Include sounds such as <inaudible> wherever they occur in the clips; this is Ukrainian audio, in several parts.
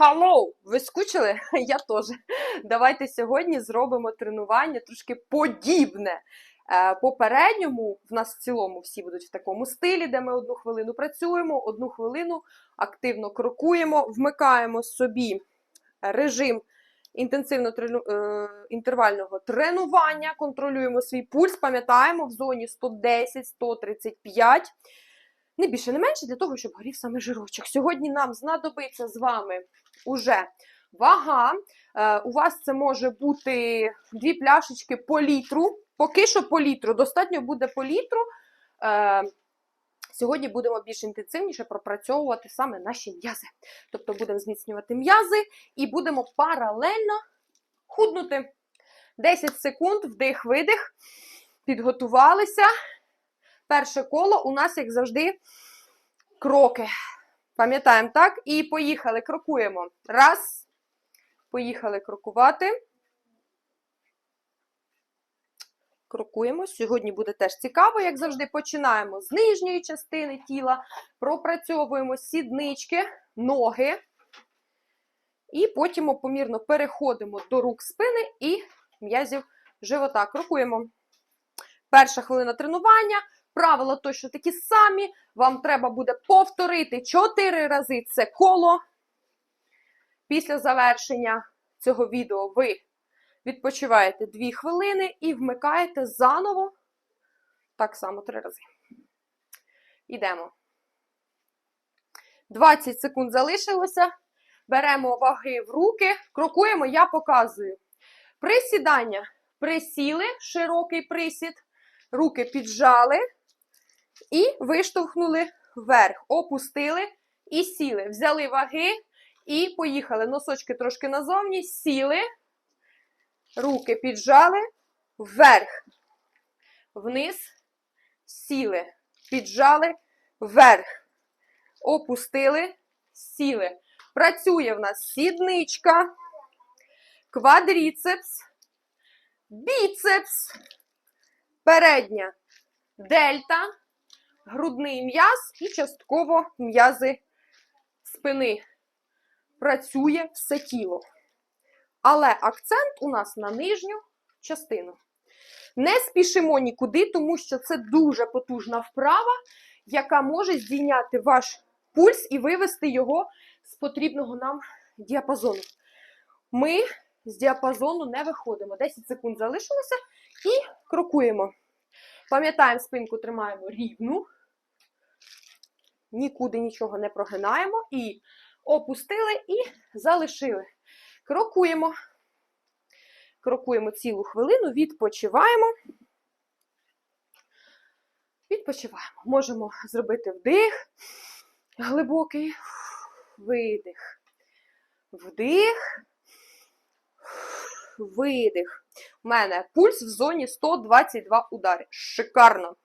Hello! Ви скучили? <laughs> Я теж. Давайте сьогодні зробимо тренування трошки подібне. Е, Попередньому в нас в цілому всі будуть в такому стилі, де ми одну хвилину працюємо, одну хвилину активно крокуємо, вмикаємо собі режим інтенсивно е, інтервального тренування, контролюємо свій пульс, пам'ятаємо в зоні 110-135. Не більше, не менше для того, щоб горів саме жирочок. Сьогодні нам знадобиться з вами уже вага. Е, у вас це може бути дві пляшечки по літру. Поки що по літру. Достатньо буде по літру. Е, Сьогодні будемо більш інтенсивніше пропрацьовувати саме наші м'язи. Тобто будемо зміцнювати м'язи і будемо паралельно худнути. 10 секунд, вдих-видих. Підготувалися. Перше коло у нас, як завжди, кроки. Пам'ятаємо, так? І поїхали, крокуємо. Раз. Поїхали крокувати. Крокуємо. Сьогодні буде теж цікаво, як завжди, починаємо з нижньої частини тіла, пропрацьовуємо сіднички, ноги. І потім помірно переходимо до рук спини і м'язів живота. Крокуємо. Перша хвилина тренування. Правила точно такі самі. Вам треба буде повторити 4 рази це коло. Після завершення цього відео ви відпочиваєте 2 хвилини і вмикаєте заново так само 3 рази. Ідемо. 20 секунд залишилося. Беремо ваги в руки, крокуємо, я показую. Присідання. Присіли, широкий присід, руки піджали і виштовхнули вверх. Опустили і сіли. Взяли ваги і поїхали. Носочки трошки назовні, сіли, руки піджали, вверх, вниз, сіли, піджали, вверх, опустили, сіли. Працює в нас сідничка, квадріцепс, біцепс, передня дельта, грудний м'яз і частково м'язи спини. Працює все тіло. Але акцент у нас на нижню частину. Не спішимо нікуди, тому що це дуже потужна вправа, яка може здійняти ваш пульс і вивести його з потрібного нам діапазону. Ми з діапазону не виходимо. 10 секунд залишилося і крокуємо. Пам'ятаємо, спинку тримаємо рівну, нікуди нічого не прогинаємо. І опустили і залишили. Крокуємо. Крокуємо цілу хвилину, відпочиваємо. Відпочиваємо. Можемо зробити вдих, глибокий видих. Вдих, видих. У мене пульс в зоні 122 удари. Шикарно.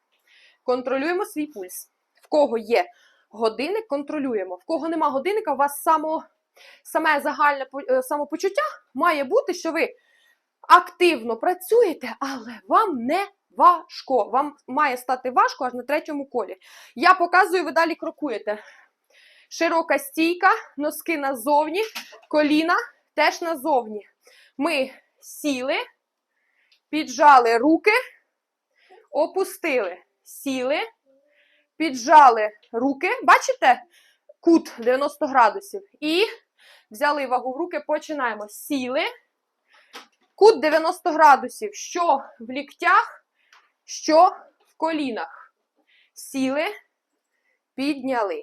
Контролюємо свій пульс. В кого є годинник, контролюємо. В кого нема годинника, у вас само, саме загальне е, самопочуття має бути, що ви активно працюєте, але вам не важко. Вам має стати важко аж на третьому колі. Я показую, ви далі крокуєте. Широка стійка, носки назовні, коліна теж назовні. Ми сіли, піджали руки, опустили, сіли, піджали руки. Бачите? Кут 90 градусів. І взяли вагу в руки, починаємо. Сіли. Кут 90 градусів. Що в ліктях, що в колінах. Сіли, підняли.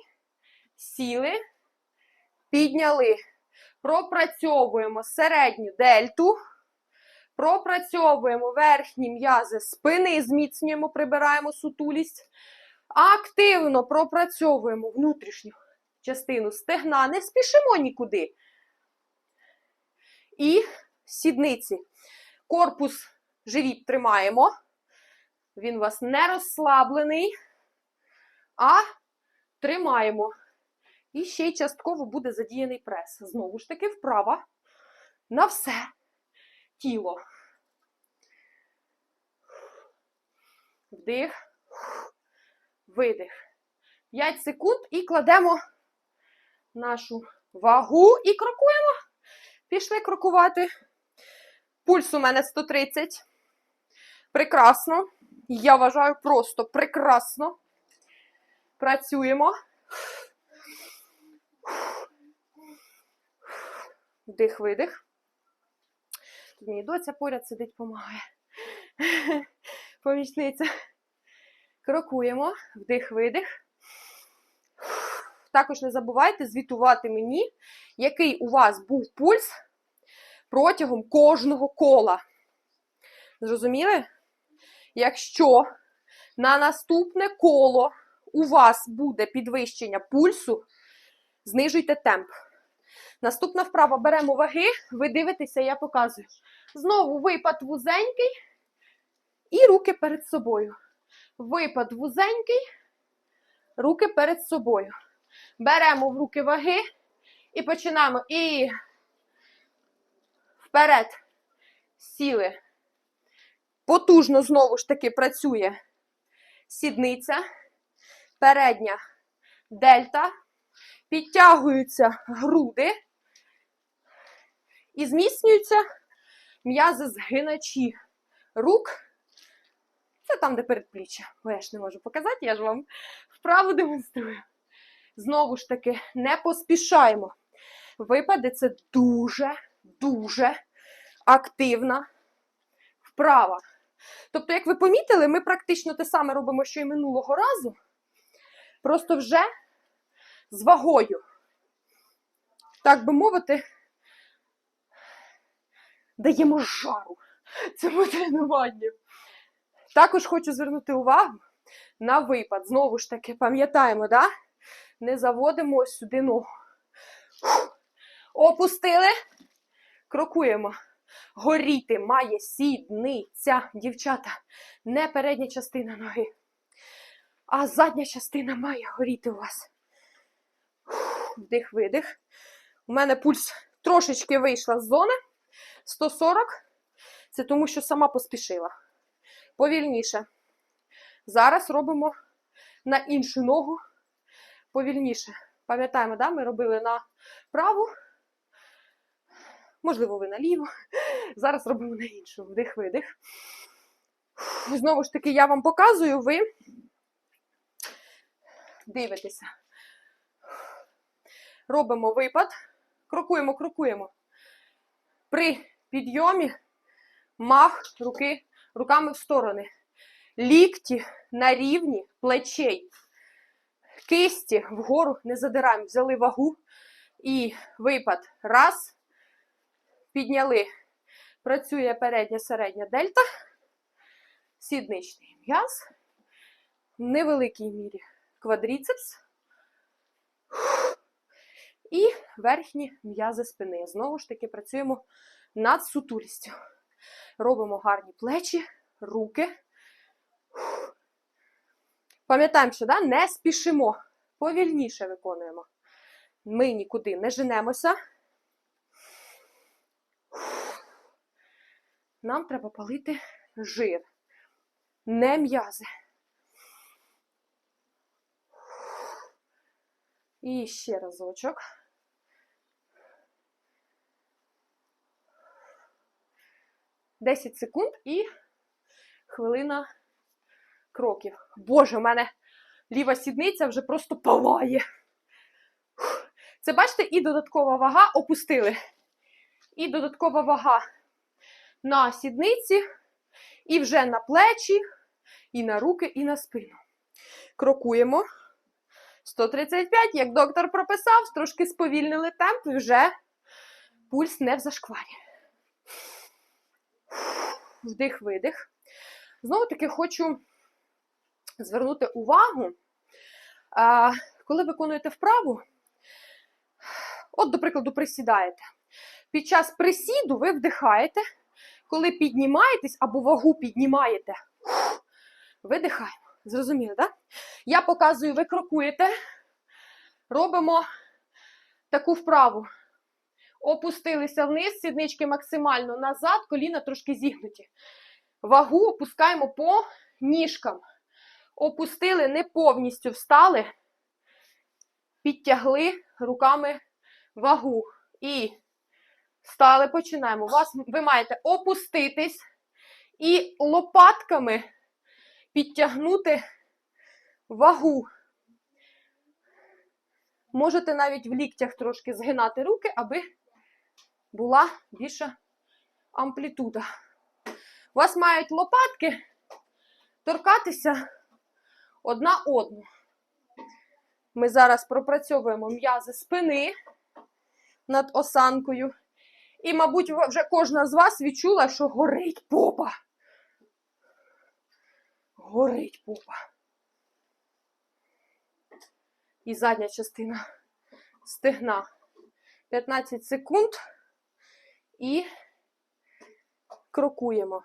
Сіли, підняли. Пропрацьовуємо середню дельту. Пропрацьовуємо верхні м'язи спини, зміцнюємо, прибираємо сутулість. Активно пропрацьовуємо внутрішню частину стегна. Не спішимо нікуди. І сідниці. Корпус живіт тримаємо. Він у вас не розслаблений, а тримаємо. І ще й частково буде задіяний прес. Знову ж таки, вправа на все тіло. Вдих, видих. 5 секунд і кладемо нашу вагу і крокуємо. Пішли крокувати. Пульс у мене 130. Прекрасно. Я вважаю просто прекрасно. Працюємо. Вдих, видих. Тут мені доця поряд сидить, допомагає. Помічниця. Крокуємо. Вдих, видих. Також не забувайте звітувати мені, який у вас був пульс протягом кожного кола. Зрозуміли? Якщо на наступне коло у вас буде підвищення пульсу, знижуйте темп. Наступна вправа беремо ваги, ви дивитеся, я показую. Знову випад вузенький і руки перед собою. Випад вузенький, руки перед собою. Беремо в руки ваги і починаємо. І вперед. Сіли. Потужно знову ж таки працює сідниця, передня дельта, підтягуються груди і зміцнюються м'язи згиначі рук. Це там, де передпліччя. Бо я ж не можу показати, я ж вам вправо демонструю. Знову ж таки, не поспішаємо. Випади це дуже, дуже активна вправа. Тобто, як ви помітили, ми практично те саме робимо, що і минулого разу, просто вже з вагою. Так би мовити, даємо жару цьому тренуванню. Також хочу звернути увагу на випад. Знову ж таки, пам'ятаємо, да? не заводимо сюди ногу. Опустили, крокуємо. Горіти має сідниця, дівчата, не передня частина ноги, а задня частина має горіти у вас. Вдих, видих. У мене пульс трошечки вийшла з зони. 140. Це тому, що сама поспішила. Повільніше. Зараз робимо на іншу ногу повільніше. Пам'ятаємо, да? ми робили на праву, можливо, ви на ліву. Зараз робимо на іншу. Вдих, видих. Знову ж таки, я вам показую, ви дивитеся. Робимо випад, крокуємо, крокуємо. При підйомі мах руки руками в сторони. Лікті на рівні плечей. Кисті вгору не задираємо. Взяли вагу і випад. Раз. Підняли. Працює передня середня дельта. Сідничний м'яз. В невеликій мірі квадріцепс. І верхні м'язи спини. Знову ж таки, працюємо над сутулістю. Робимо гарні плечі, руки. Пам'ятаємо, що да, не спішимо, повільніше виконуємо. Ми нікуди не женемося. Нам треба палити жир, не м'язи. І ще разочок. Десять секунд і хвилина кроків. Боже, у мене ліва сідниця вже просто палає. Це, бачите, і додаткова вага опустили. І додаткова вага на сідниці, і вже на плечі, і на руки, і на спину. Крокуємо. 135, як доктор прописав, трошки сповільнили темп і вже пульс не в зашкварі. Вдих, видих. Знову таки хочу звернути увагу, коли виконуєте вправу, от, до прикладу, присідаєте. Під час присіду ви вдихаєте, коли піднімаєтесь або вагу піднімаєте, видихаємо. Зрозуміло, так? Я показую, ви крокуєте, робимо таку вправу. Опустилися вниз, сіднички максимально назад, коліна трошки зігнуті. Вагу опускаємо по ніжкам. Опустили, не повністю встали, підтягли руками вагу. І стали, починаємо. Вас, ви маєте опуститись і лопатками підтягнути вагу. Можете навіть в ліктях трошки згинати руки, аби була більша амплітуда. У вас мають лопатки торкатися одна одну. Ми зараз пропрацьовуємо м'язи спини над осанкою. І, мабуть, вже кожна з вас відчула, що горить попа. Горить попа. І задня частина стегна. 15 секунд і крокуємо.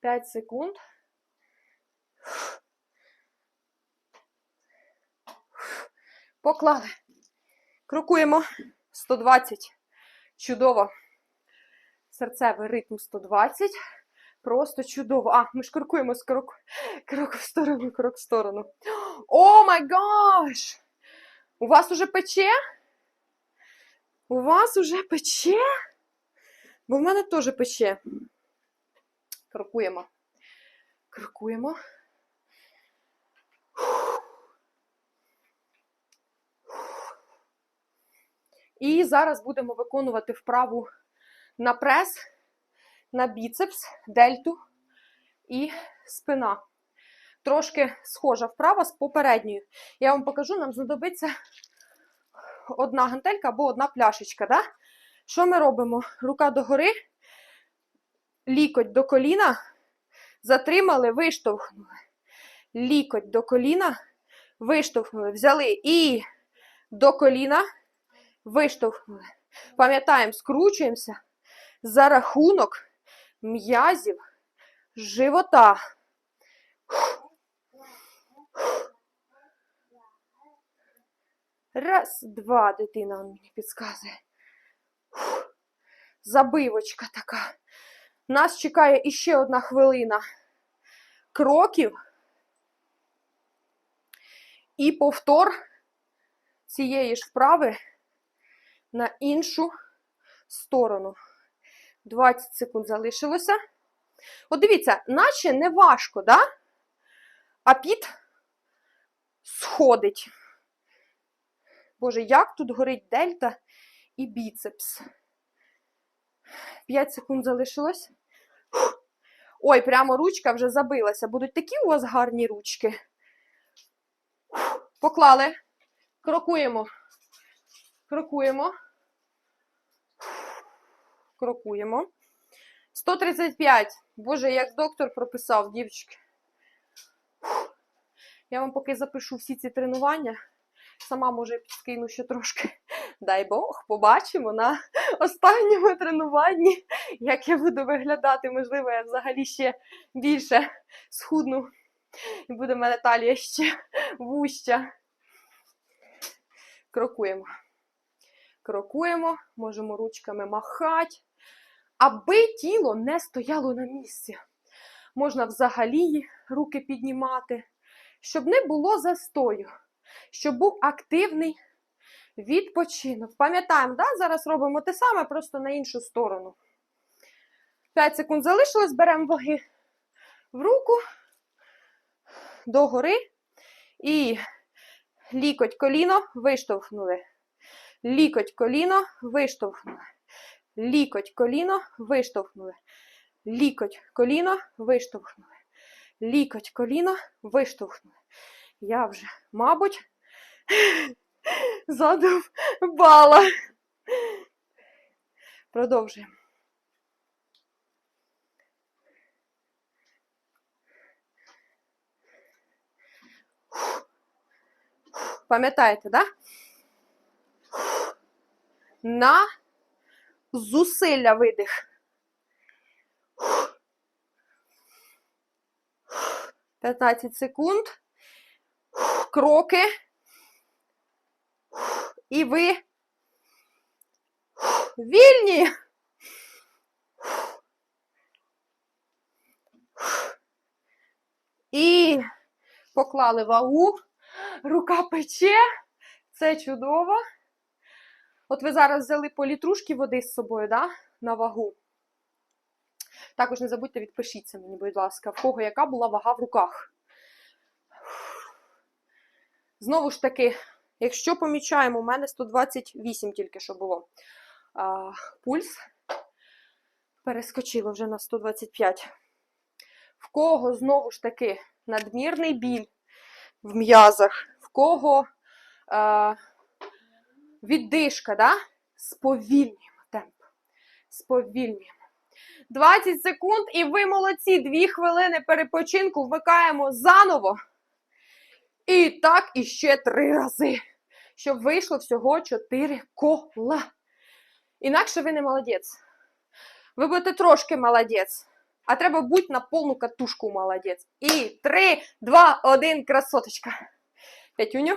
5 секунд. Поклали. Крокуємо. 120. Чудово. Серцевий ритм 120. Просто чудово. А, ми ж крокуємо з крок, крок в сторону, крок в сторону. О май гаш! У вас уже пече? У вас уже пече? Бо в мене теж пече. Крокуємо. Крокуємо. І зараз будемо виконувати вправу на прес, на біцепс, дельту і спина. Трошки схожа вправа з попередньою. Я вам покажу, нам знадобиться одна гантелька або одна пляшечка. Да? Що ми робимо? Рука догори, лікоть до коліна, затримали, виштовхнули. Лікоть до коліна, виштовхнули, взяли і до коліна, виштовхнули. Пам'ятаємо, скручуємося за рахунок м'язів живота. Раз, два, дитина мені підказує. Забивочка така. Нас чекає іще одна хвилина кроків. І повтор цієї ж вправи на іншу сторону. 20 секунд залишилося. От дивіться, наче не важко, да? а піт сходить. Боже, як тут горить дельта і біцепс. 5 секунд залишилось. Ой, прямо ручка вже забилася. Будуть такі у вас гарні ручки. Поклали. Крокуємо. Крокуємо. Крокуємо. 135. Боже, як доктор прописав, дівчатки. Я вам поки запишу всі ці тренування. Сама, може, підскину ще трошки. Дай Бог, побачимо на останньому тренуванні, як я буду виглядати. Можливо, я взагалі ще більше схудну. І буде в мене талія ще вуща. Крокуємо. Крокуємо, можемо ручками махати. Аби тіло не стояло на місці. Можна взагалі руки піднімати, щоб не було застою, щоб був активний відпочинок. Пам'ятаємо, да? зараз робимо те саме, просто на іншу сторону. 5 секунд залишилось, беремо ваги в руку, догори і лікоть коліно виштовхнули. Лікоть коліно виштовхнули. Лікоть коліно виштовхнули. Лікоть коліно виштовхнули. Лікоть коліно виштовхнули. Я вже, мабуть, <laughs> задовбала. Продовжуємо. Пам'ятаєте, да? На зусилля видих. П'ятнадцять секунд. Кроки. І ви вільні. І Поклали вагу, рука пече. Це чудово. От ви зараз взяли по літрушки води з собою, да? на вагу. Також не забудьте відпишіться мені, будь ласка, в кого яка була вага в руках. Знову ж таки, якщо помічаємо, у мене 128 тільки що було. А, пульс перескочило вже на 125. В кого знову ж таки надмірний біль в м'язах, в кого е, віддишка, да? сповільнюємо темп. Сповільнюємо. 20 секунд, і ви молодці. 2 хвилини перепочинку вмикаємо заново. І так іще 3 рази. Щоб вийшло всього 4 кола. Інакше ви не молодець. Ви будете трошки молодець. А треба бути на повну катушку молодець. І 3, 2, 1, красоточка. П'ятюню.